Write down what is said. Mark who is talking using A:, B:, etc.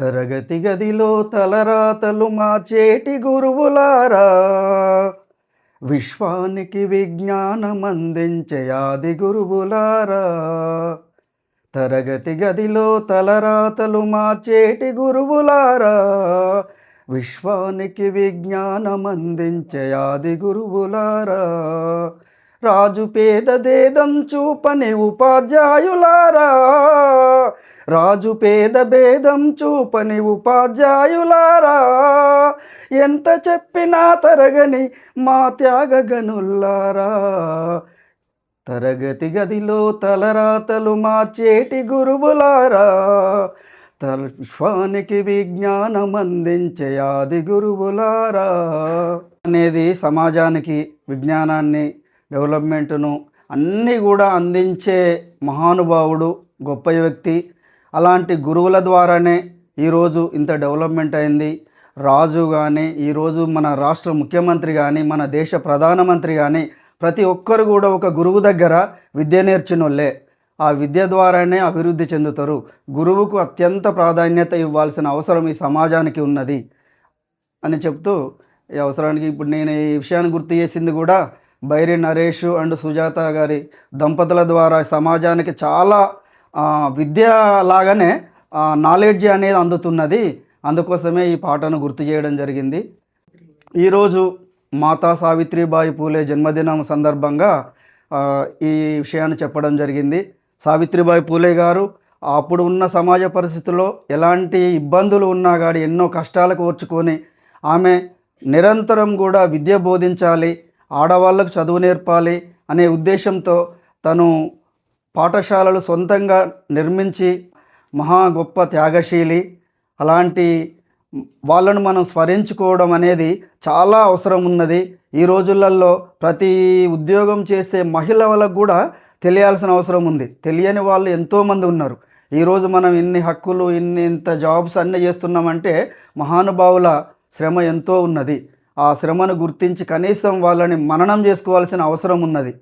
A: తరగతి గదిలో తలరాతలు మార్చేటి గురువులారా. విశ్వానికి విజ్ఞానం అందించే ఆది గురువులారా. తరగతి గదిలో తలరాతలు మార్చేటి గురువులారా. విశ్వానికి విజ్ఞానం అందించే ఆది గురువులారా. రాజు పేద దేదం చూపని ఉపాధ్యాయులారా. రాజు పేద భేదం చూపని ఉపాధ్యాయులారా ఎంత చెప్పినా తరగని మా త్యాగగనుల్లారా. తరగతి గదిలో తలరాతలు మార్చేటి గురువులారా తల విజ్ఞానం అందించే ఆది గురువులారా అనేది సమాజానికి విజ్ఞానాన్ని డెవలప్మెంట్ను అన్నీ కూడా అందించే మహానుభావుడు గొప్ప వ్యక్తి అలాంటి గురువుల ద్వారానే ఈరోజు ఇంత డెవలప్మెంట్ అయింది. రాజు కానీ ఈరోజు మన రాష్ట్ర ముఖ్యమంత్రి కానీ మన దేశ ప్రధానమంత్రి కానీ ప్రతి ఒక్కరు కూడా ఒక గురువు దగ్గర విద్య నేర్చినోళ్ళే. ఆ విద్య ద్వారానే అభివృద్ధి చెందుతారు. గురువుకు అత్యంత ప్రాధాన్యత ఇవ్వాల్సిన అవసరం ఈ సమాజానికి ఉన్నది అని చెప్తూ ఈ అవసరానికి ఇప్పుడు నేను ఈ విషయాన్ని గుర్తు చేసింది కూడా బైరి నరేష్ అండ్ సుజాత గారి దంపతుల ద్వారా సమాజానికి చాలా విద్య లాగానే నాలెడ్జ్ అనేది అందుతున్నది. అందుకోసమే ఈ పాటను గుర్తు చేయడం జరిగింది. ఈరోజు మాతా సావిత్రిబాయి పూలే జన్మదినం సందర్భంగా ఈ విషయాన్ని చెప్పడం జరిగింది. సావిత్రిబాయి పూలే గారు అప్పుడు ఉన్న సమాజ పరిస్థితుల్లో ఎలాంటి ఇబ్బందులు ఉన్నా కానీ ఎన్నో కష్టాలకు ఓర్చుకొని ఆమె నిరంతరం కూడా విద్య బోధించాలి ఆడవాళ్ళకు చదువు నేర్పాలి అనే ఉద్దేశంతో తను పాఠశాలలు సొంతంగా నిర్మించి మహా గొప్ప త్యాగశీలి. అలాంటి వాళ్ళను మనం స్మరించుకోవడం అనేది చాలా అవసరం ఉన్నది. ఈ రోజులలో ప్రతి ఉద్యోగం చేసే మహిళ వాళ్ళకు కూడా తెలియాల్సిన అవసరం ఉంది. తెలియని వాళ్ళు ఎంతోమంది ఉన్నారు. ఈరోజు మనం ఇన్ని హక్కులు ఇన్ని ఇంత జాబ్స్ అన్నీ చేస్తున్నామంటే మహానుభావుల శ్రమ ఎంతో ఉన్నది. ఆ శ్రమను గుర్తించి కనీసం వాళ్ళని మననం చేసుకోవాల్సిన అవసరం ఉన్నది.